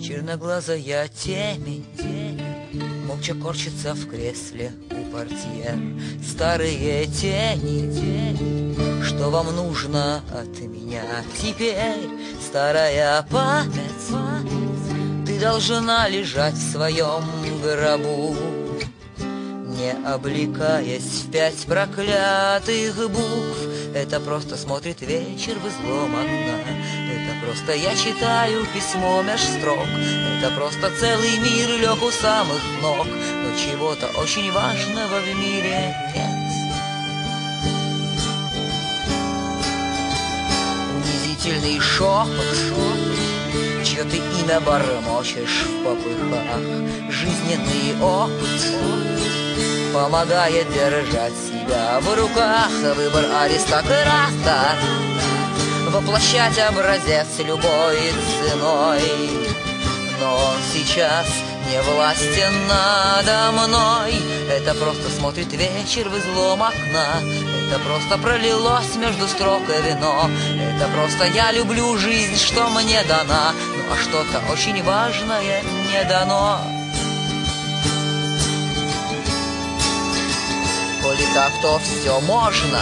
Черноглазая темень, темень Молча корчится в кресле у портьер Старые тени, тени Что вам нужно от меня теперь? Старая память, память Ты должна лежать в своем гробу не облекаясь в пять проклятых букв. Это просто смотрит вечер в излом окна Это просто я читаю письмо меж строк. Это просто целый мир лег у самых ног. Но чего-то очень важного в мире нет. Унизительный шепот, шепот Чье ты имя бормочешь в попыхах. Жизненный опыт, Помогает держать себя. В руках Выбор аристократа. Воплощать образец любой ценой. Но он сейчас не властен надо мной. Это просто смотрит вечер в излом окна. Это просто пролилось между строк и вино. Это просто я люблю жизнь, что мне дана Ну а что-то очень важное не дано Коли так, то все можно.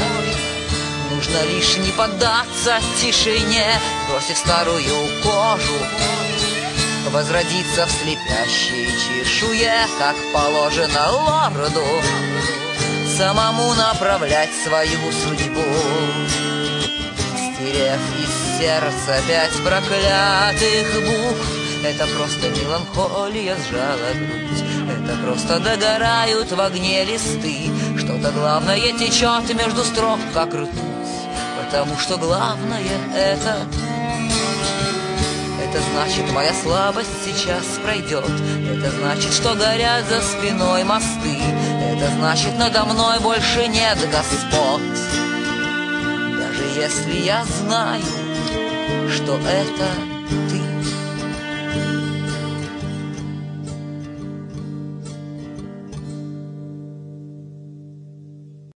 Нужно лишь не поддаться тишине Бросив старую кожу Возродиться в слепящей чешуе Как положено лорду Самому направлять свою судьбу. Стерев из сердца пять проклятых букв Это просто меланхолия сжала грудь Это просто догорают в огне листы Что-то главное течет между строк, как ртуть. Потому что главное это Это значит, моя слабость сейчас пройдет. Это значит, что горят за спиной мосты. Это значит, надо мной больше нет господ Даже если я знаю, что это